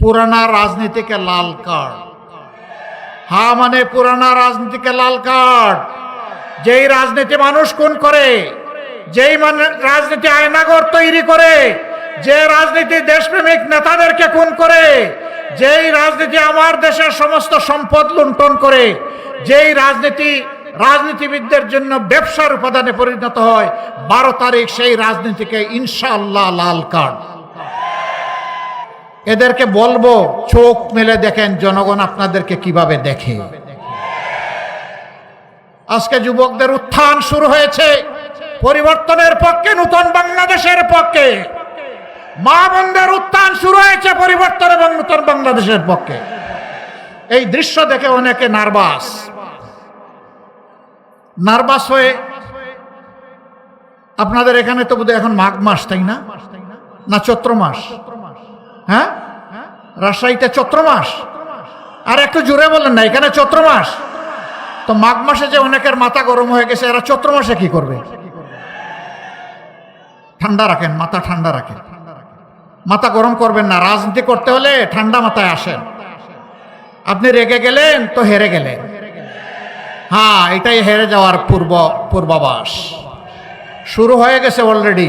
পুরানা রাজনীতিকে লাল কার্ড। হা মানে পুরানা রাজনীতিকে লাল কার্ড। যেই রাজনীতি মানুষ খুন করে, যেই মানে রাজনীতি আয়নাগর তৈরি করে, যে রাজনীতি দেশপ্রেমিক নেতাদেরকে খুন করে, যেই রাজনীতি আমার দেশের সমস্ত সম্পদ লুণ্ঠন করে, যেই রাজনীতি রাজনীতিবিদদের জন্য ব্যবসার উপাদানে পরিণত হয়, বারো তারিখ সেই রাজনীতিকে ইনশাআল্লাহ লাল কার্ড। এদেরকে বলব, চোখ মেলে দেখেন, জনগণ আপনাদেরকে কীভাবে দেখে। আজকে যুবকদের উত্থান শুরু হয়েছে, পরিবর্তনের পক্ষে, নূতন বাংলাদেশের পক্ষে। মা বোনদের উত্থান শুরু হয়েছে, পরিবর্তন এবং নূতন বাংলাদেশের পক্ষে। এই দৃশ্য দেখে অনেকে নার্ভাস। নার্ভাস হয়ে, আপনাদের এখানে তো বোধহয় এখন মাঘ মাস, তাই না? না, চৈত্র মাস। হ্যাঁ? রাজশাহীতে চৈত্র মাস। আর একটু জোরে বলেন না, এখানে চৈত্র মাস। তো মাঘ মাসে যে অনেকের মাথা গরম হয়ে গেছে, এরা চৈত্র মাসে কি করবে? ঠান্ডা রাখেন, মাথা ঠান্ডা রাখেন। মাথা গরম করবেন না, রাজনীতি করতে হলে ঠান্ডা মাথায় আসেন। আপনি রেগে গেলেন তো হেরে গেলেন। হ্যাঁ এটাই হেরে যাওয়ার পূর্ব পূর্বাভাস। শুরু হয়ে গেছে অলরেডি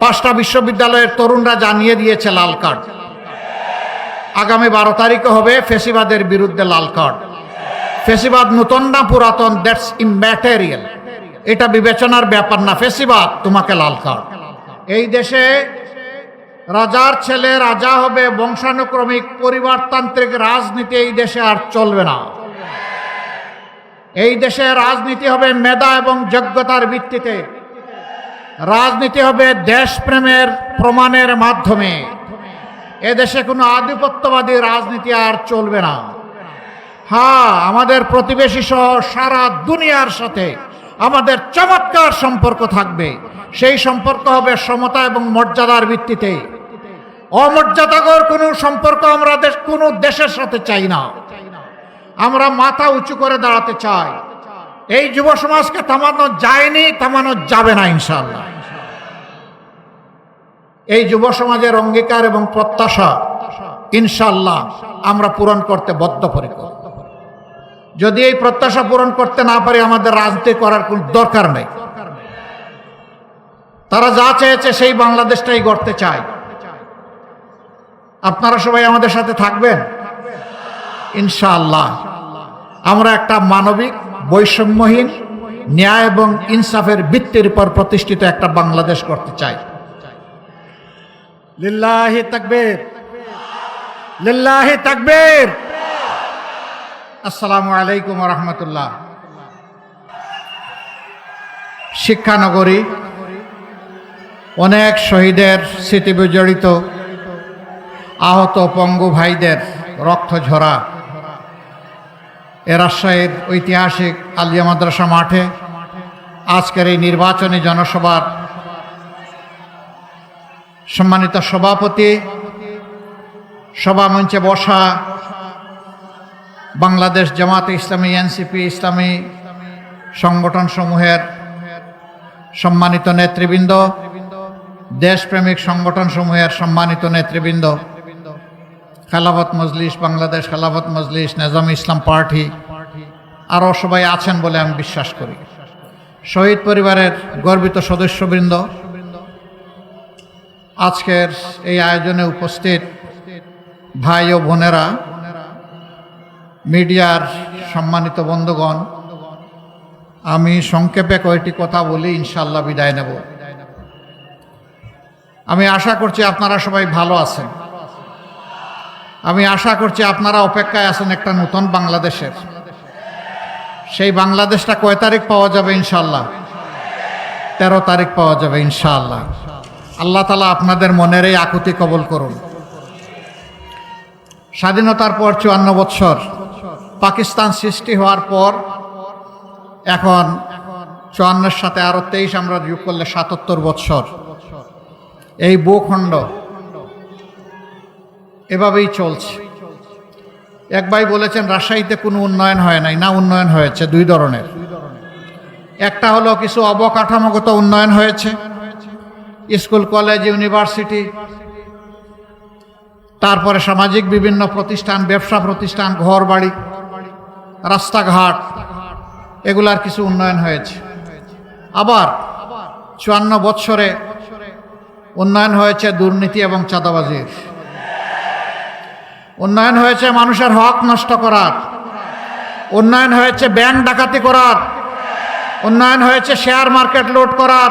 পাঁচটা বিশ্ববিদ্যালয়ের তরুণরা জানিয়ে দিয়েছে লাল কার্ড। আগামী বারো তারিখে হবে ফেসিবাদের বিরুদ্ধে লাল কার্ড। ফেসিবাদ নতুন না পুরাতন, দ্যাটস ইম্যাটেরিয়াল। এটা বিবেচনার ব্যাপার না, ফেসিবাদ তোমাকে লাল কার্ড। এই দেশে রাজার ছেলে রাজা হবে, বংশানুক্রমিক, পরিবারতান্ত্রিক রাজনীতি এই দেশে আর চলবে না। এই দেশে রাজনীতি হবে মেধা এবং যোগ্যতার ভিত্তিতে। রাজনীতি হবে দেশপ্রেমের প্রমাণের মাধ্যমে। এদেশে কোনো আধিপত্যবাদী রাজনীতি আর চলবে না। হ্যাঁ আমাদের প্রতিবেশী সহ সারা দুনিয়ার সাথে আমাদের চমৎকার সম্পর্ক থাকবে। সেই সম্পর্ক হবে সমতা এবং মর্যাদার ভিত্তিতে। অমর্যাদাকর কোনো সম্পর্ক আমরা দেশ কোনো দেশের সাথে চাই না। আমরা মাথা উঁচু করে দাঁড়াতে চাই। এই যুব সমাজকে থামানো যায়নি, থামানো যাবে না ইনশাল্লাহ এই যুব সমাজের অঙ্গীকার এবং প্রত্যাশা ইনশাল্লাহ আমরা পূরণ করতে বদ্ধপরিকর। যদি এই প্রত্যাশা পূরণ করতে না পারি, আমাদের রাজনীতি করার কোন দরকার নেই। তারা যা চেয়েছে সেই বাংলাদেশটাই গড়তে চায়। আপনারা সবাই আমাদের সাথে থাকবেন? ইনশাআল্লাহ। আমরা একটা মানবিক বৈষম্যহীন ন্যায় এবং ইনসাফের ভিত্তির উপর প্রতিষ্ঠিত একটা বাংলাদেশ করতে চাই। লিল্লাহি তাকবীর। লিল্লাহি তাকবীর। আসসালামু আলাইকুম রহমতুল্লাহ। শিক্ষানগরী অনেক শহীদের স্মৃতি বিজড়িত আহত পঙ্গু ভাইদের রক্ত ঝরা রাজশাহীর ঐতিহাসিক আলিয়া মাদ্রাসা মাঠে আজকের এই নির্বাচনী জনসভার সম্মানিত সভাপতি, সভা মঞ্চে বসা বাংলাদেশ জামাতে ইসলামী, এনসিপি ইসলামী সংগঠন সমূহের সম্মানিত নেতৃবৃন্দ, দেশপ্রেমিক সংগঠন সমূহের সম্মানিত নেতৃবৃন্দ খেলাফত মজলিস, বাংলাদেশ খেলাফত মজলিস, নেজাম ইসলাম পার্টি আরও সবাই আছেন বলে আমি বিশ্বাস করি। শহীদ পরিবারের গর্বিত সদস্যবৃন্দ, আজকের এই আয়োজনে উপস্থিত ভাই ও বোনেরা, মিডিয়ার সম্মানিত বন্ধুগণ, আমি সংক্ষেপে কয়েকটি কথা বলি ইনশাল্লাহ বিদায় নেব। আমি আশা করছি আপনারা সবাই ভালো আছেন। আমি আশা করছি আপনারা অপেক্ষায় আছেন একটা নতুন বাংলাদেশের। সেই বাংলাদেশটা কয় তারিখ পাওয়া যাবে ইনশাল্লাহ তেরো তারিখ পাওয়া যাবে ইনশাআল্লাহ। আল্লাহ তালা আপনাদের মনের এই আকুতি কবল করুন। স্বাধীনতার পর চুয়ান্ন বৎসর, পাকিস্তান সৃষ্টি হওয়ার পর, এখন চুয়ান্নের সাথে আরও তেইশ আমরা যোগ করলে সাতাত্তর বৎসর। এই ভূখণ্ড এভাবেই চলছে। এক ভাই বলেছেন, রাজশাহীতে কোনো উন্নয়ন হয় নাই। না উন্নয়ন হয়েছে, দুই ধরনের। একটা হলো কিছু অবকাঠামোগত উন্নয়ন হয়েছে। স্কুল, কলেজ, ইউনিভার্সিটি, তারপরে সামাজিক বিভিন্ন প্রতিষ্ঠান, ব্যবসা প্রতিষ্ঠান ঘর বাড়ি রাস্তাঘাট, এগুলার কিছু উন্নয়ন হয়েছে। আবার চুয়ান্ন বৎসরে উন্নয়ন হয়েছে দুর্নীতি এবং চাঁদাবাজির। উন্নয়ন হয়েছে মানুষের হক নষ্ট করার। উন্নয়ন হয়েছে ব্যাংক ডাকাতি করার। উন্নয়ন হয়েছে শেয়ার মার্কেট লুট করার।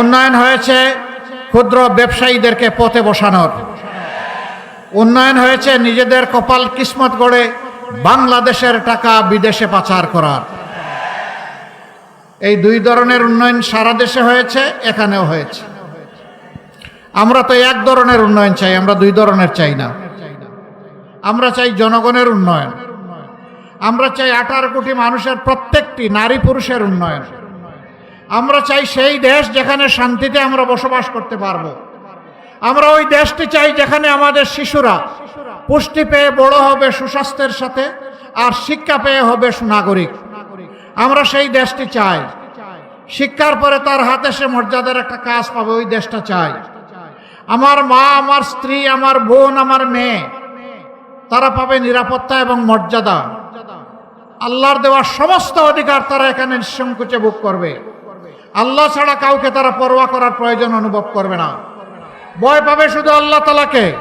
উন্নয়ন হয়েছে ক্ষুদ্র ব্যবসায়ীদেরকে পথে বসানোর। উন্নয়ন হয়েছে নিজেদের কপাল কিসমত গড়ে বাংলাদেশের টাকা বিদেশে পাচার করার। এই দুই ধরনের উন্নয়ন সারা দেশে হয়েছে, এখানেও হয়েছে। আমরা তো এক ধরনের উন্নয়ন চাই, আমরা দুই ধরনের চাই না। আমরা চাই জনগণের উন্নয়ন। আমরা চাই আঠারো কোটি মানুষের প্রত্যেকটি নারী পুরুষের উন্নয়ন। আমরা চাই সেই দেশ যেখানে শান্তিতে আমরা বসবাস করতে পারব। আমরা ওই দেশটি চাই যেখানে আমাদের শিশুরা পুষ্টি পেয়ে বড় হবে সুস্বাস্থ্যের সাথে আর শিক্ষা পেয়ে হবে সুনাগরিক। আমরা সেই দেশটি চাই। শিক্ষার পরে তার হাতে সে মর্যাদার একটা কাজ পাবে, ওই দেশটা চাই। আমার মা, আমার স্ত্রী, আমার বোন, আমার মেয়ে তারা পাবে নিরাপত্তা এবং মর্যাদা। আল্লাহর দেওয়ার সমস্ত অধিকার তারা এখানে নিঃসংকোচে ভোগ করবে। আল্লাহ ছাড়া কাউকে তারা পরোয়া করার প্রয়োজন অনুভব করবে না। ভয় পাবে শুধু আল্লাহ তালাকে।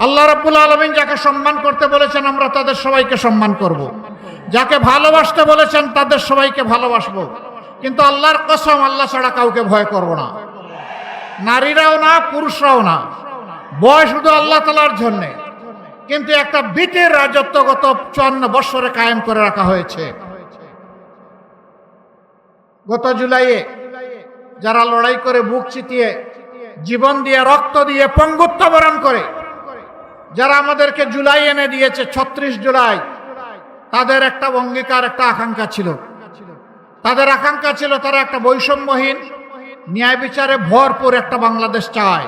আল্লাহ রাব্বুল আলমিন যাকে সম্মান করতে বলেছেন, আমরা তাদের সবাইকে সম্মান করব। যাকে ভালোবাসতে বলেছেন, তাদের সবাইকে ভালোবাসবো। কিন্তু আল্লাহর কসম, আল্লাহ ছাড়া কাউকে ভয় করব না। নারীরাও না, পুরুষরাও না। ভয় শুধু আল্লাহ তালার জন্যে। কিন্তু একটা বিটের রাজত্ব গত চুয়ান্ন বৎসরে কায়েম করে রাখা হয়েছে। গত জুলাইয়ে যারা লড়াই করে বুক চিতিয়ে, জীবন দিয়ে, রক্ত দিয়ে পঙ্গুত্ব বরণ করে, যারা আমাদেরকে জুলাই এনে দিয়েছে ছত্রিশ জুলাই, তাদের একটা অঙ্গীকার, একটা আকাঙ্ক্ষা ছিল। তাদের আকাঙ্ক্ষা ছিল তারা একটা বৈষম্যহীন, ন্যায় বিচারে ভরপুর একটা বাংলাদেশ চায়।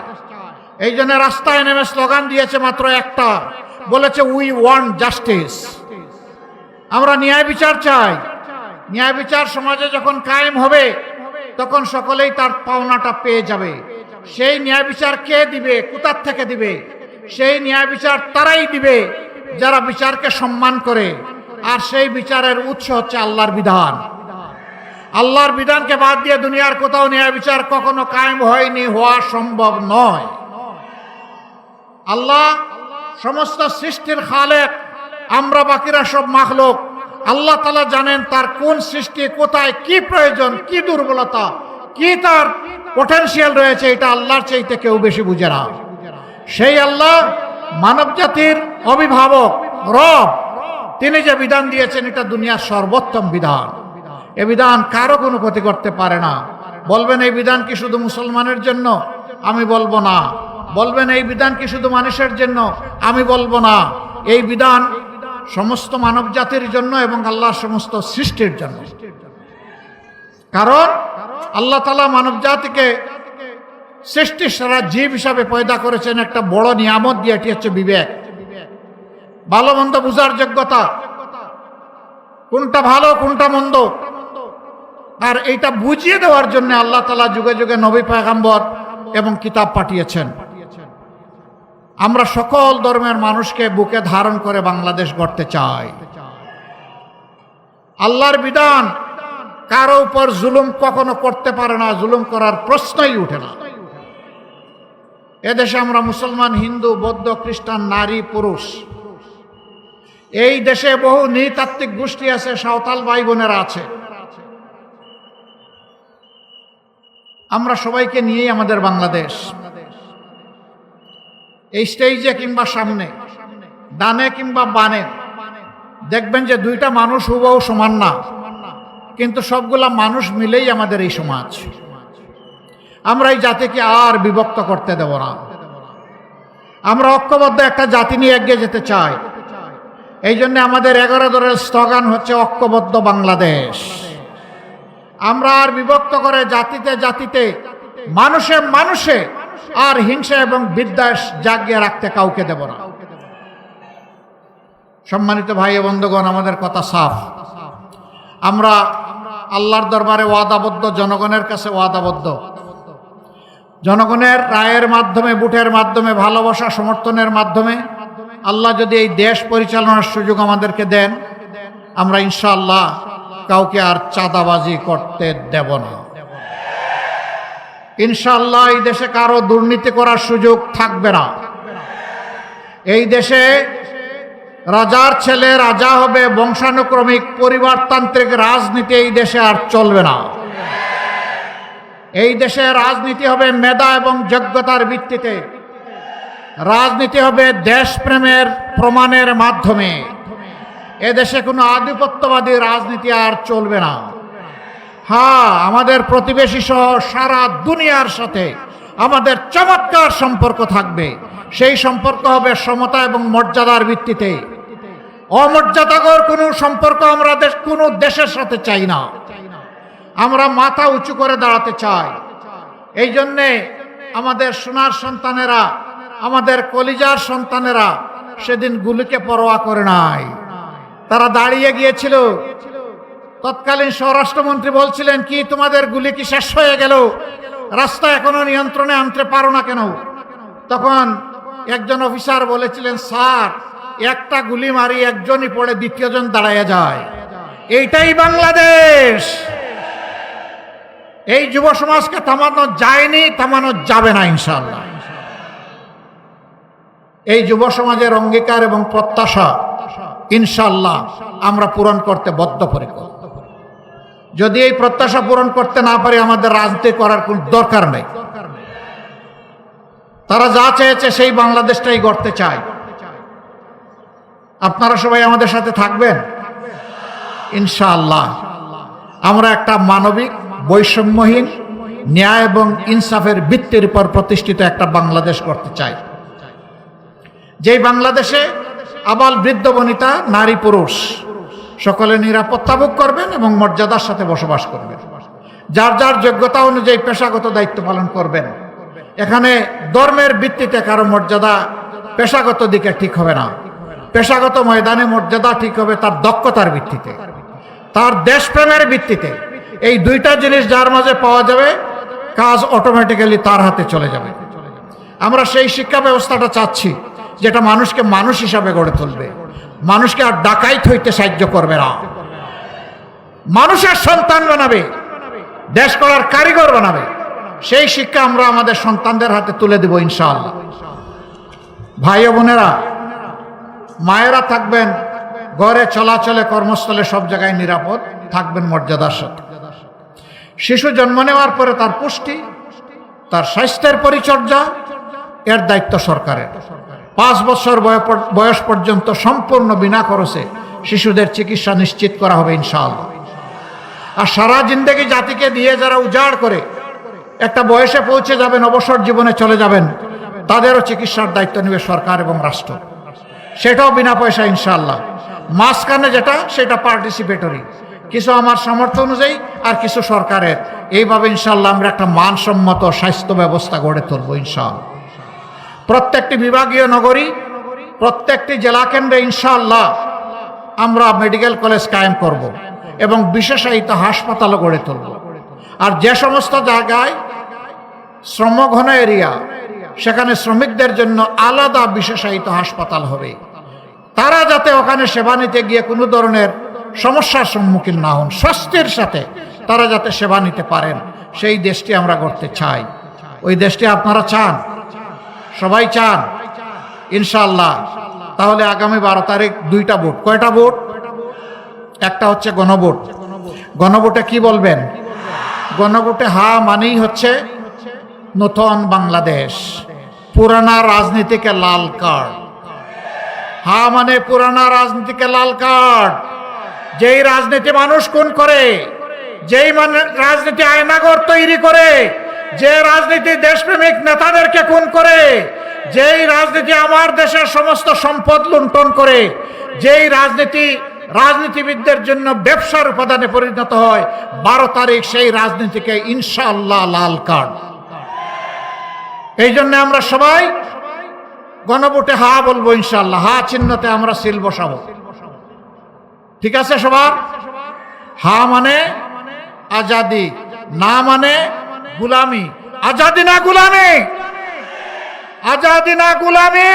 এই জন্য রাস্তায় নেমে স্লোগান দিয়েছে মাত্র একটা বলেছে উই ওয়ান্ট জাস্টিস আমরা ন্যায় বিচার চাই। ন্যায় বিচার সমাজে যখন কায়েম হবে, তখন সকলেই তার পাওনাটা পেয়ে যাবে। সেই ন্যায় বিচার কে দিবে, কোথার থেকে দিবে? সেই ন্যায় বিচার তারাই দিবে, যারা বিচারকে সম্মান করে। আর সেই বিচারের উৎস হচ্ছে আল্লাহর বিধান। আল্লাহর বিধানকে বাদ দিয়ে দুনিয়ার কোথাও ন্যায় বিচার কখনো কায়েম হয়নি, হওয়া সম্ভব নয়। আল্লাহ সমস্ত সৃষ্টির খালেক, আমরা বাকিরা সব মাখলোক। আল্লাহ তালা জানেন তার কোন সৃষ্টি কোথায়, কি প্রয়োজন, কি দুর্বলতা, কি তার পটেনশিয়াল রয়েছে, এটা আল্লাহর চাইতে কেউ বেশি বুঝে না। সেই আল্লাহ মানব জাতির অভিভাবক, রব, তিনি যে বিধান দিয়েছেন, এটা দুনিয়ার সর্বোত্তম বিধান। এ বিধান কারও কোনো ক্ষতি করতে পারে না। বলবেন, এই বিধান কি শুধু মুসলমানের জন্য? আমি বলব, না। বলবেন, এই বিধান কি শুধু মানুষের জন্য? আমি বলব না। এই বিধান সমস্ত মানব জাতির জন্য এবং আল্লাহর সমস্ত সৃষ্টির জন্য। কারণ আল্লাহ তালা মানব জাতিকে সৃষ্টি সারা জীব হিসাবে পয়দা করেছেন একটা বড় নিয়ামত দিয়ে, এটি হচ্ছে বিবেক। ভালো মন্দ বুঝার যোগ্যতা। কোনটা ভালো, কোনটা মন্দ? আর এইটা বুঝিয়ে দেওয়ার জন্য আল্লাহ তালা যুগে যুগে নবী পায়গাম্বর এবং কিতাব পাঠিয়েছেন। আমরা সকল ধর্মের মানুষকে বুকে ধারণ করে বাংলাদেশ গড়তে চাই। আল্লাহর বিধান কারও উপর জুলুম কখনো করতে পারে না, জুলুম করার প্রশ্নই উঠে না। এদেশে আমরা মুসলমান, হিন্দু, বৌদ্ধ, খ্রিস্টান, নারী, পুরুষ। এই দেশে বহু নৃতাত্ত্বিক গোষ্ঠী আছে, সাঁওতাল ভাই বোনেরা আছে। আমরা সবাইকে নিয়েই আমাদের বাংলাদেশ। এই স্টেজে কিংবা সামনে, ডানে কিংবা বানে, দেখবেন যে দুইটা মানুষ হুবহু সমান না, কিন্তু সবগুলা মানুষ মিলেই আমাদের এই সমাজ। আমরা এই জাতিকে আর বিভক্ত করতে দেব না। আমরা ঐক্যবদ্ধ একটা জাতি নিয়ে এগিয়ে যেতে চাই। এই জন্য আমাদের এগারো দলের স্লোগান হচ্ছে ঐক্যবদ্ধ বাংলাদেশ। আমরা আর বিভক্ত করে জাতিতে জাতিতে, মানুষে মানুষে আর হিংসা এবং বিদ্বেষ জাগিয়ে রাখতে কাউকে দেব না। সম্মানিত ভাই বন্ধুগণ, আমাদের কথা সাফ। আমরা আল্লাহর দরবারে ওয়াদাবদ্ধ, জনগণের কাছে ওয়াদাবদ্ধ। জনগণের রায়ের মাধ্যমে, বুটের মাধ্যমে, ভালোবাসা, সমর্থনের মাধ্যমে আল্লাহ যদি এই দেশ পরিচালনার সুযোগ আমাদেরকে দেন, আমরা ইনশাআল্লাহ কাউকে আর চাঁদাবাজি করতে দেব না। ইনশাআল্লাহ এই দেশে কারও দুর্নীতি করার সুযোগ থাকবে না। এই দেশে রাজার ছেলে রাজা হবে, বংশানুক্রমিক পরিবারতান্ত্রিক রাজনীতি এই দেশে আর চলবে না। এই দেশে রাজনীতি হবে মেধা এবং যোগ্যতার ভিত্তিতে। রাজনীতি হবে দেশপ্রেমের প্রমাণের মাধ্যমে। এদেশে কোনো আধিপত্যবাদী রাজনীতি আর চলবে না। হ্যাঁ আমাদের প্রতিবেশী সহ সারা দুনিয়ার সাথে আমাদের চমৎকার সম্পর্ক থাকবে। সেই সম্পর্ক হবে সমতা এবং মর্যাদার ভিত্তিতে। অমর্যাদাকর কোনো সম্পর্ক আমরা দেশ, কোনো দেশের সাথে চাই না। আমরা মাথা উঁচু করে দাঁড়াতে চাই। এই জন্যে আমাদের সোনার সন্তানেরা, আমাদের কলিজার সন্তানেরা সেদিন গুলিকে পরোয়া করে নাই। তারা দাঁড়িয়ে গিয়েছিল তৎকালীন স্বরাষ্ট্রমন্ত্রী বলছিলেন, কি তোমাদের গুলি কি শেষ হয়ে গেল? রাস্তা এখনও নিয়ন্ত্রণে আনতে পারো না কেন? তখন একজন অফিসার বলেছিলেন, স্যার, একটা গুলি মারি, একজনই পড়ে, দ্বিতীয়জন দাঁড়ায় যায়। এইটাই বাংলাদেশ! এই যুব সমাজকে থামানো যায়নি, থামানো যাবে না ইনশাল্লাহ এই যুব সমাজের অঙ্গীকার এবং প্রত্যাশা ইনশাল্লাহ আমরা পূরণ করতে বদ্ধপরিকর। যদি এই প্রত্যাশা পূরণ করতে না পারি, আমাদের রাজনীতি করার কোন দরকার নেই। তারা যা চেয়েছে, সেই বাংলাদেশটাই গড়তে চায়। আপনারা সবাই আমাদের সাথে থাকবেন? ইনশাআল্লাহ। আমরা একটা মানবিক, বৈষম্যহীন, ন্যায় এবং ইনসাফের ভিত্তির উপর প্রতিষ্ঠিত একটা বাংলাদেশ করতে চাই। যেই বাংলাদেশে আবাল বৃদ্ধ বনিতা নারী পুরুষ সকলে নিরাপত্তা ভোগ করবেন এবং মর্যাদার সাথে বসবাস করবেন। যার যার যোগ্যতা অনুযায়ী পেশাগত দায়িত্ব পালন করবেন। এখানে ধর্মের ভিত্তিতে কারও মর্যাদা পেশাগত দিকে ঠিক হবে না। পেশাগত ময়দানে মর্যাদা ঠিক হবে তার দক্ষতার ভিত্তিতে। তার দেশপ্রেমের ভিত্তিতে। এই দুইটা জিনিস যার মাঝে পাওয়া যাবে, কাজ অটোমেটিক্যালি তার হাতে চলে যাবে। আমরা সেই শিক্ষা ব্যবস্থাটা চাচ্ছি, যেটা মানুষকে মানুষ হিসাবে গড়ে তুলবে। মানুষকে আর ডাকাইত হইতে সাহায্য করবে না। মানুষের সন্তান বানাবে, দেশ করার কারিগর বানাবে। সেই শিক্ষা আমরা আমাদের সন্তানদের হাতে তুলে দেব ইনশাআল্লাহ। ভাই বোনেরা, মায়েরা থাকবেন, ঘরে চলাচলে কর্মস্থলে সব জায়গায় নিরাপদ, থাকবেন মর্যাদার সাথে। শিশু জন্ম নেওয়ার পরে তার পুষ্টি, তার স্বাস্থ্যের পরিচর্যা, এর দায়িত্ব সরকারের। পাঁচ বছর বয়- বয়স পর্যন্ত সম্পূর্ণ বিনা খরচে শিশুদের চিকিৎসা নিশ্চিত করা হবে ইনশাআল্লাহ। আর সারা জিন্দগি জাতিকে দিয়ে যারা উজাড় করে, একটা বয়সে পৌঁছে যাবেন, অবসর জীবনে চলে যাবেন, তাদেরও চিকিৎসার দায়িত্ব নেবে সরকার এবং রাষ্ট্র। সেটাও বিনা পয়সা ইনশাআল্লাহ। মাঝখানে যেটা, সেটা পার্টিসিপেটরি কিছু আমার সামর্থ্য অনুযায়ী আর কিছু সরকারের। এইভাবে ইনশাআল্লাহ আমরা একটা মানসম্মত স্বাস্থ্য ব্যবস্থা গড়ে তুলবো ইনশাআল্লাহ। প্রত্যেকটি বিভাগীয় নগরী, প্রত্যেকটি জেলা কেন্দ্রে ইনশাআল্লাহ আমরা মেডিকেল কলেজ কায়েম করব এবং বিশেষায়িত হাসপাতালও গড়ে তুলব। আর যে সমস্ত জায়গায় শ্রমঘন এরিয়া, সেখানে শ্রমিকদের জন্য আলাদা বিশেষায়িত হাসপাতাল হবে। তারা যাতে ওখানে সেবা নিতে গিয়ে কোনো ধরনের সমস্যার সম্মুখীন না হন, স্বাস্থ্যের সাথে তারা যাতে সেবা নিতে পারেন, সেই দেশটি আমরা করতে চাই। ওই দেশটি আপনারা চান। সবাই চান? ইনশাল্লাহ তাহলে আগামী বারো তারিখ দুইটা ভোট। কয়টা ভোট? একটা হচ্ছে গণভোট। গণভোটে কি বলবেন? গণভোটে হা মানেই হচ্ছে নতুন বাংলাদেশ। পুরানা রাজনীতিকে লাল কার্ড। হা মানে পুরানা রাজনীতিকে লাল কার্ড। যেই রাজনীতি মানুষ কোন করে, যেই মানে রাজনীতি আয়নাগর তৈরি করে যে রাজনীতি দেশপ্রেমিক নেতাদেরকে খুন করে, যেই রাজনীতি আমার দেশের সমস্ত সম্পদ লুণ্ঠন করে, যেই রাজনীতি রাজনীতিবিদদের জন্য ব্যবসার উপাদানে পরিণত হয়, বারো তারিখ সেই রাজনীতিকে ইনশাআল্লাহ লাল কার্ড। এই জন্য আমরা সবাই গণভোটে হা বলব ইনশাল্লাহ হা চিহ্নতে আমরা সিল বসাবো। ঠিক আছে সবার? হা মানে আজাদি, না মানে গুলামি। আজাদি না গুলামি? আজাদি না গুলামি?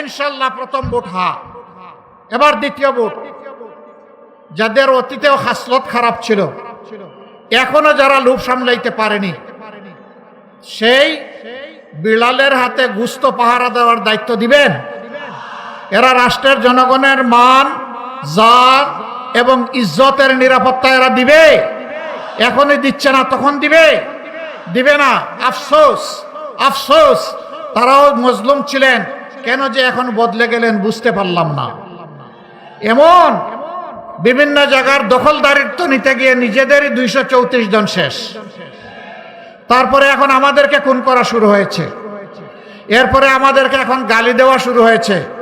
ইনশাল্লাহ প্রথম ভোট হা। এবার দ্বিতীয় ভোট। যাদের অতীতেও হাসলত খারাপ ছিল, এখনও যারা লোভ সামলাইতে পারেনি, সেই বিড়ালের হাতে গুস্ত পাহারা দেওয়ার দায়িত্ব দিবেন। এরা রাষ্ট্রের জনগণের মান, জাত এবং ইজ্জতের নিরাপত্তা এরা দিবে। এখনই দিচ্ছে না, তখন দিবে। দিবে না। আফসোস আফসোস। তারাও মজলুম ছিলেন। কেন যে এখন বদলে গেলেন বুঝতে পারলাম না। এমন বিভিন্ন জায়গার দখলদারিত্ব নিতে গিয়ে নিজেদেরই দুইশো চৌত্রিশ জন শেষ। তারপরে এখন আমাদেরকে খুন করা শুরু হয়েছে। এরপরে আমাদেরকে এখন গালি দেওয়া শুরু হয়েছে।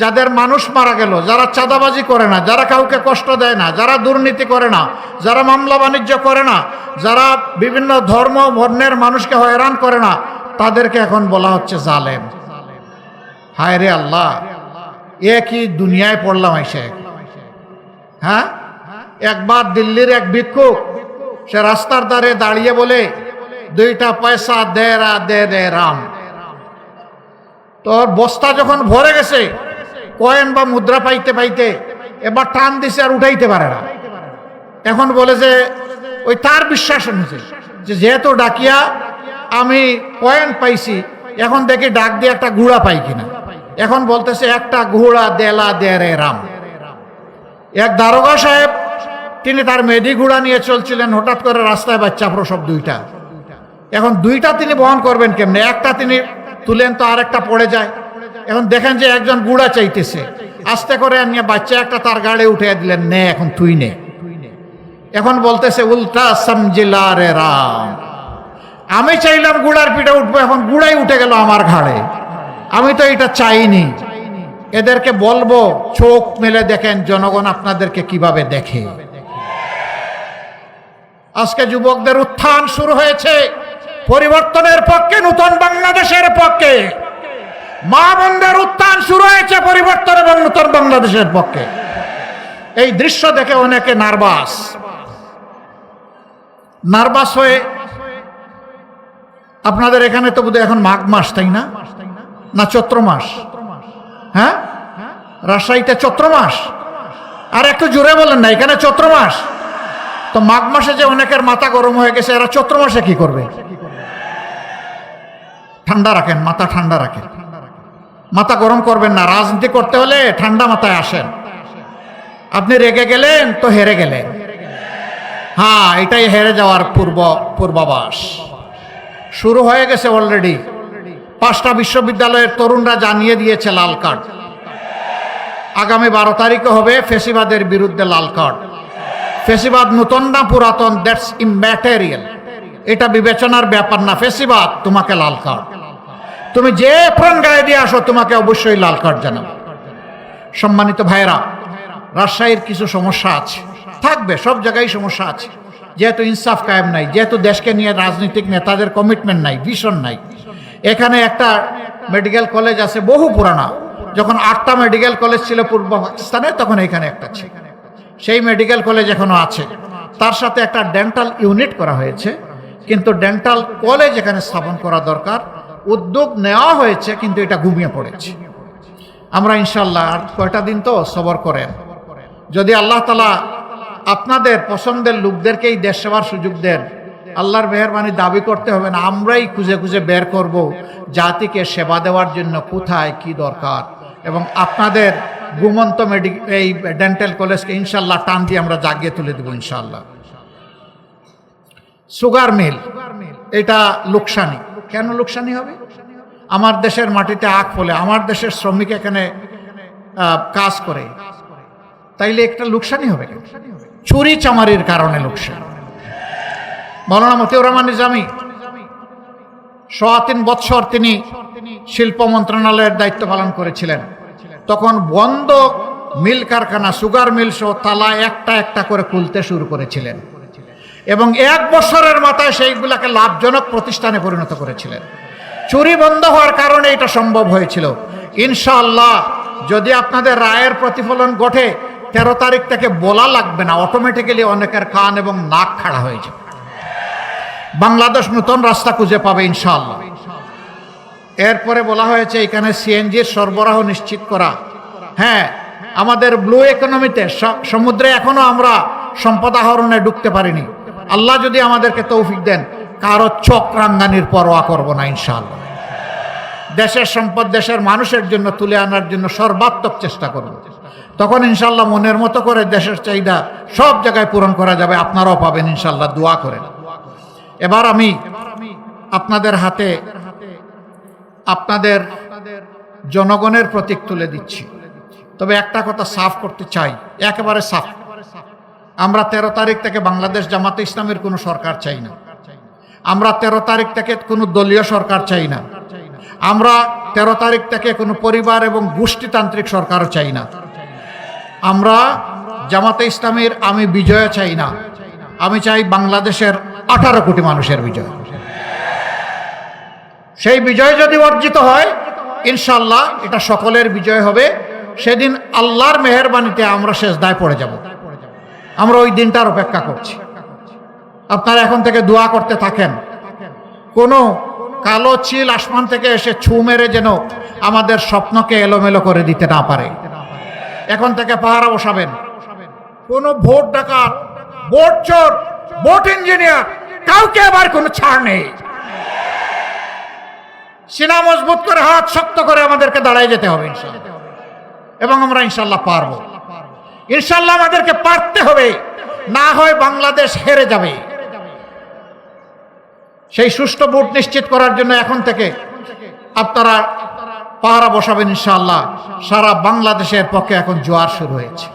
যাদের মানুষ মারা গেল, যারা চাঁদাবাজি করে না, যারা কাউকে কষ্ট দেয় না, যারা দুর্নীতি করে না, যারা মামলা বাণিজ্য করে না, যারা বিভিন্ন ধর্ম বর্ণের মানুষকে হয়রান করে না, তাদেরকে এখন বলা হচ্ছে জালেম। হায় রে আল্লাহ এ কি দুনিয়ায় পড়লাম এসে হ্যাঁ? একবার দিল্লির এক ভিক্ষুক, সে রাস্তার ধারে দাঁড়িয়ে বলে, দুইটা পয়সা দে রা দে, রাম। তোর বস্তা যখন ভরে গেছে কয়েন বা মুদ্রা পাইতে পাইতে এবার টান দিছে আর উঠাইতে পারে না। এখন বলে যে, ওই তার বিশ্বাস অনুযায়ী যে যেহেতু ডাকিয়া আমি কয়েন পাইছি, এখন দেখি ডাক দিয়ে একটা গুড়া পাই কিনা। এখন বলতেছে, একটা ঘোড়া দেলা দে রে রাম। এক দারোগা সাহেব, তিনি তার মেডি ঘোড়া নিয়ে চলছিলেন, হঠাৎ করে রাস্তায় বাচ্চা প্রসব দুইটা। এখন দুইটা তিনি বহন করবেন কেমনে? একটা তিনি তুলেন তো আরেকটা পড়ে যায়। এখন দেখেন যে একজন গুড়া চাইতেছে। আস্তে করে নিয়ে বাচ্চা একটা তার গাড়ি উঠে দিলেন, নে, এখন তুই নে। এখন বলতেছে, উল্টা সমজিলা রে রাম। আমি চাইলাম গুড়ার পিঠে উঠবো, এখন গুড়াই উঠে গেল আমার ঘাড়ে। আমি তো এটা চাইনি। এদেরকে বলব, চোখ মেলে দেখেন, জনগণ আপনাদেরকে কীভাবে দেখে। আজকে যুবকদের উত্থান শুরু হয়েছে, পরিবর্তনের পক্ষে, নতুন বাংলাদেশের পক্ষে। মা বোনদের উত্থান শুরু হয়েছে পরিবর্তন এবং নতুন বাংলাদেশের পক্ষে। এই দৃশ্য দেখে অনেকে নার্ভাস। নার্ভাস হয়ে আপনাদের এখানে তো বোধহয় এখন মাঘ মাস, তাই না? না, চৈত্র মাস। হ্যাঁ? রাজশাহীতে চৈত্র মাস। আর একটু জোরে বলেন না, এখানে চৈত্র মাস। তো মাঘ মাসে যে অনেকের মাথা গরম হয়ে গেছে, এরা চৈত্র মাসে কি করবে? ঠান্ডা রাখেন, মাথা ঠান্ডা রাখেন। মাথা গরম করবেন না। রাজনীতি করতে হলে ঠান্ডা মাথায় আসেন। আপনি রেগে গেলেন তো হেরে গেলেন। হ্যাঁ এটাই হেরে যাওয়ার পূর্ব, পূর্বাভাস। শুরু হয়ে গেছে অলরেডি পাঁচটা বিশ্ববিদ্যালয়ের তরুণরা জানিয়ে দিয়েছে লাল কার্ড। আগামী বারো তারিখে হবে ফেসিবাদের বিরুদ্ধে লাল কার্ড। ফেসিবাদ নতুন না পুরাতন? দ্যাটস ইম্যাটেরিয়াল এটা বিবেচনার ব্যাপার না। ফেসিবাদ, তোমাকে লাল কার্ড। তুমি যে প্রাণ গায়ে দিয়ে আসো, তোমাকে অবশ্যই লাল কার্ড জানাব। সম্মানিত ভাইরা রাজশাহীর কিছু সমস্যা আছে। থাকবে, সব জায়গায় সমস্যা আছে। যেহেতু ইনসাফ কায়েম নাই, যেহেতু দেশকে নিয়ে রাজনৈতিক নেতাদের কমিটমেন্ট নাই, ভীষণ নাই। এখানে একটা মেডিকেল কলেজ আছে, বহু পুরানা। যখন আটটা মেডিকেল কলেজ ছিল পূর্ব পাকিস্তানে, তখন এখানে একটা ছিল। সেই মেডিকেল কলেজ এখনও আছে। তার সাথে একটা ডেন্টাল ইউনিট করা হয়েছে। কিন্তু ডেন্টাল কলেজ এখানে স্থাপন করা দরকার। উদ্যোগ নেওয়া হয়েছে, কিন্তু এটা ঘুমিয়ে পড়েছে। আমরা ইনশাল্লাহ আর কয়টা দিন তো সবর করেন। যদি আল্লাহ তালা আপনাদের পছন্দের লোকদেরকেই দেশ সেবার সুযোগ দেন, আল্লাহর মেহরবানি দাবি করতে হবে না, আমরাই খুঁজে খুঁজে বের করব জাতিকে সেবা দেওয়ার জন্য কোথায় কি দরকার। এবং আপনাদের ঘুমন্ত মেডিক, এই ডেন্টাল কলেজকে ইনশাল্লাহ টান দিয়ে আমরা জাগিয়ে তুলে দেবো ইনশাল্লাহ সুগার মিল, এটা লোকসানি। কেন লোকসানি হবে? আমার দেশের মাটিতে আখ ফলে, আমার দেশের শ্রমিক এখানে কাজ করে। তাইলে একটা লোকসানি হবে চুরি চামারির কারণে লোকসান। মৌলানা মতিউর রহমান নিজামী, সোয়া তিন বৎসর তিনি শিল্প মন্ত্রণালয়ের দায়িত্ব পালন করেছিলেন। তখন বন্ধ মিল কারখানা, সুগার মিল সহ তালা একটা একটা করে খুলতে শুরু করেছিলেন। এবং এক বছরের মাথায় সেইগুলাকে লাভজনক প্রতিষ্ঠানে পরিণত করেছিলেন। চুরি বন্ধ হওয়ার কারণে এটা সম্ভব হয়েছিল। ইনশাআল্লাহ, যদি আপনাদের রায়ের প্রতিফলন ঘটে, তেরো তারিখ থেকে বলা লাগবে না। অটোমেটিক্যালি অনেকের কান এবং নাক খাড়া হয়ে যাবে। বাংলাদেশ নতুন রাস্তা খুঁজে পাবে ইনশাআল্লাহ। এরপরে বলা হয়েছে, এখানে সিএনজির সরবরাহ নিশ্চিত করা। হ্যাঁ আমাদের ব্লু ইকোনমিতে সমুদ্রে এখনও আমরা সম্পদ আহরণে ঢুকতে পারিনি। আল্লাহ যদি আমাদেরকে তৌফিক দেন, কারও চোখ রাঙ্গানির পরোয়া করব না, ইনশাআল্লাহ। দেশের সম্পদ দেশের মানুষের জন্য তুলে আনার জন্য সর্বাত্মক চেষ্টা করব তখন ইনশাল্লাহ মনের মতো করে দেশের চাহিদা সব জায়গায় পূরণ করা যাবে, আপনারাও পাবেন ইনশাল্লাহ দোয়া করে এবার আমি আপনাদের হাতে, আপনাদের জনগণের প্রতীক তুলে দিচ্ছি। তবে একটা কথা সাফ করতে চাই, একেবারে সাফ। আমরা তেরো তারিখ থেকে বাংলাদেশ জামাতে ইসলামের কোনো সরকার চাই না। আমরা তেরো তারিখ থেকে কোনো দলীয় সরকার চাই না। আমরা তেরো তারিখ থেকে কোনো পরিবার এবং গোষ্ঠীতান্ত্রিক সরকারও চাই না। আমরা জামাতে ইসলামের আমি বিজয় চাই না। আমি চাই বাংলাদেশের আঠারো কোটি মানুষের বিজয়। সেই বিজয় যদি অর্জিত হয় ইনশাল্লাহ এটা সকলের বিজয় হবে। সেদিন আল্লাহর মেহরবানিতে আমরা শেষ দায় পড়ে যাব। আমরা ওই দিনটার অপেক্ষা করছি। আপনারা এখন থেকে দোয়া করতে থাকেন। কোনো কালো চিল আসমান থেকে এসে ছু মেরে যেন আমাদের স্বপ্নকে এলোমেলো করে দিতে না পারে। এখন থেকে পাহারা বসাবেন। কোনো ভোট ডাকাত, ভোট চোর, ভোট ইঞ্জিনিয়ার, কাউকে আবার কোনো ছাড় নেই। সিনা মজবুত করে, হাত শক্ত করে আমাদেরকে দাঁড়ায় যেতে হবে ইনশাল্লাহ এবং আমরা ইনশাল্লাহ পারব। ইনশাল্লাহ আমাদেরকে পারতে হবে। না হয় বাংলাদেশ হেরে যাবে। সেই সুষ্ঠু ভোট নিশ্চিত করার জন্য এখন থেকে আপনারা পাহারা বসাবেন ইনশাআল্লাহ। সারা বাংলাদেশের পক্ষে এখন জোয়ার শুরু হয়েছে।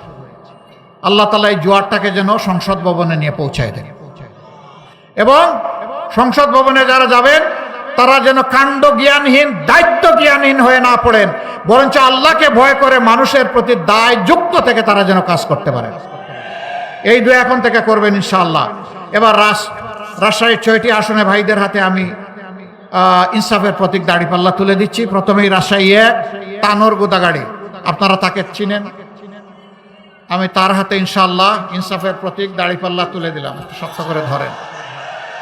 আল্লাহ তালা এই জোয়ারটাকে যেন সংসদ ভবনে নিয়ে পৌঁছায় দেন। এবং সংসদ ভবনে যারা যাবেন তারা যেন কাণ্ড জ্ঞানহীন, দায়িত্ব জ্ঞানহীন হয়ে না পড়েন, বরঞ্চ আল্লাহকে ভয় করে মানুষের প্রতি দায় যুক্ত থেকে তারা যেন কাজ করতে পারেন এই দুই এখন থেকে করবেন ইনশাআল্লাহ। এবার রাস, রাজশাহীর ছয়টি আসনে ভাইদের হাতে আমি ইনসাফের প্রতীক দাড়িপাল্লা তুলে দিচ্ছি। প্রথমেই রাজশাহী এক, তানোর গোদাগাড়ি। আপনারা তাকে চিনেন। আমি তার হাতে ইনশাআল্লাহ ইনসাফের প্রতীক দাড়িপাল্লা তুলে দিলাম। শক্ত করে ধরেন।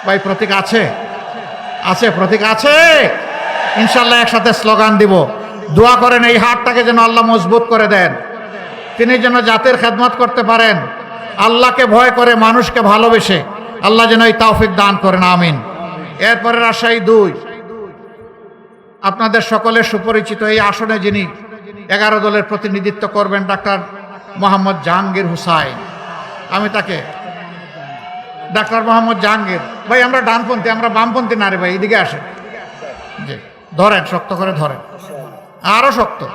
ভাই, প্রতীক আছে? আছে, প্রতীক আছে? ইনশাল্লাহ একসাথে স্লোগান দিব। দোয়া করেন এই হাতটাকে যেন আল্লাহ মজবুত করে দেন। তিনি যেন জাতির খেদমত করতে পারেন। আল্লাহকে ভয় করে, মানুষকে ভালোবেসে আল্লাহ যেন এই তাওফিক দান করেন, আমিন। এরপরে রাজশাহী দুই। আপনাদের সকলের সুপরিচিত এই আসনে যিনি এগারো দলের প্রতিনিধিত্ব করবেন, ডাক্তার মোহাম্মদ জাহাঙ্গীর হুসাইন। আমি তাকে ডাক্তার মোহাম্মদ জাহাঙ্গীর। ভাই, আমরা ডানপন্থী, আমরা বামপন্থী না রে ভাই, এদিকে আসেন। জি, ধরেন, শক্ত করে ধরেন। আরও শক্ত।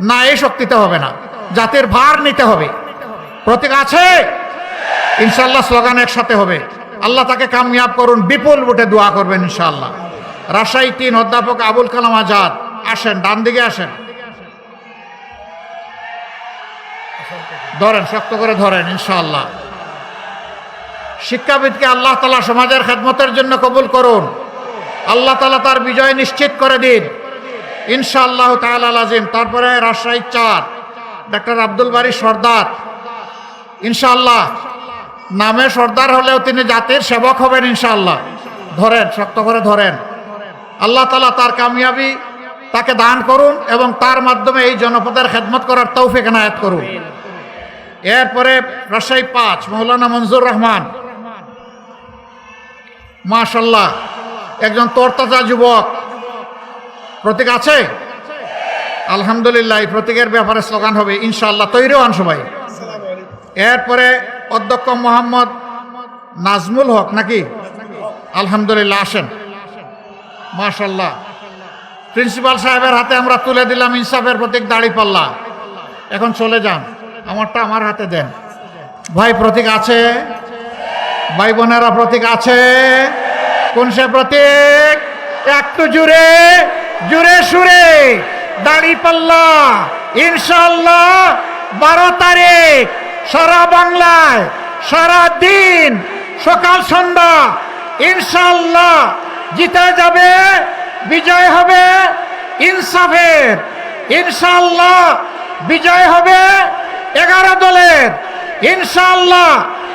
না, এই শক্তিতে হবে না। জাতির ভার নিতে হবে। প্রতীক আছে? ইনশাল্লাহ স্লোগান একসাথে হবে। আল্লাহ তাকে কামিয়াব করুন, বিপুল ভোটে দোয়া করবেন ইনশাল্লাহ রাজশাহী তিন অধ্যাপক আবুল কালাম আজাদ, আসেন, ডান দিকে আসেন। ধরেন, শক্ত করে ধরেন, ইনশাআল্লাহ। শিক্ষাবিদকে আল্লাহ তালা সমাজের খেদমতের জন্য কবুল করুন। আল্লাহ তালা তার বিজয় নিশ্চিত করে দিন। ইনশাআল্লাহ তাআলা আজিম তারপরে রাজশাহী চার ডাক্তার আব্দুল বারি সর্দার। ইনশাআল্লাহ। নামে সর্দার হলেও তিনি জাতির সেবক হবেন ইনশাআল্লাহ। ধরেন, শক্ত করে ধরেন। আল্লাহ তালা তার কামিয়াবি তাকে দান করুন এবং তার মাধ্যমে এই জনপদের খেদমত করার তৌফিক এনায়াত করুন। এরপরে রাজশাহী পাঁচ, মৌলানা মঞ্জুর রহমান। মাশাল্লাহ, একজন তরতাজা যুবক। প্রতীক আছে? আলহামদুলিল্লাহ প্রতীকের ব্যাপারে স্লোগান হবে, ইনশাআল্লাহ, তৈরি হন সবাই। এরপরে অধ্যক্ষ মোহাম্মদ নাজমুল হক, নাকি? আলহামদুলিল্লাহ, আসেন। মাশাল্লাহ, প্রিন্সিপাল সাহেবের হাতে আমরা তুলে দিলাম ইনসাফের প্রতীক দাড়ি পাল্লা। এখন চলে যান, আমারটা আমার হাতে দেন। ভাই, প্রতীক আছে? ভাই বোনেরা প্রতীক আছে? কোন সে প্রতীক? একটু জুড়ে জুড়ে সুরে, দাড়ি পাল্লা। ইনশাল্লাহ বারো তারিখ, সারা বাংলায়, সারা দিন, সকাল, সন্ধ্যা ইনশাল্লাহ জিতে যাবে, বিজয় হবে ইনসাফের। ইনশাল্লাহ বিজয় হবে এগারো দলের। ইনশাল্লাহ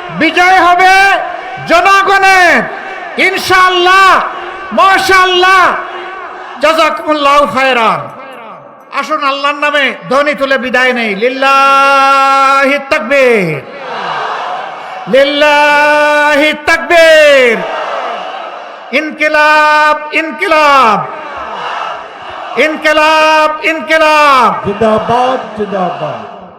বিজয় হবে জনগণের। ইনশাআল্লাহ, মাশাআল্লাহ। জাজাকুমুল্লাহ খায়রান। আসুন, আল্লাহর নামে ধ্বনি তুলে বিদায় নেই। লিল্লাহি তাকবীর। লিল্লাহি তাকবীর। ইনকিলাব ইনকিলাব। ইনকিলাব ইনকিলাব। জিন্দাবাদ জিন্দাবাদ।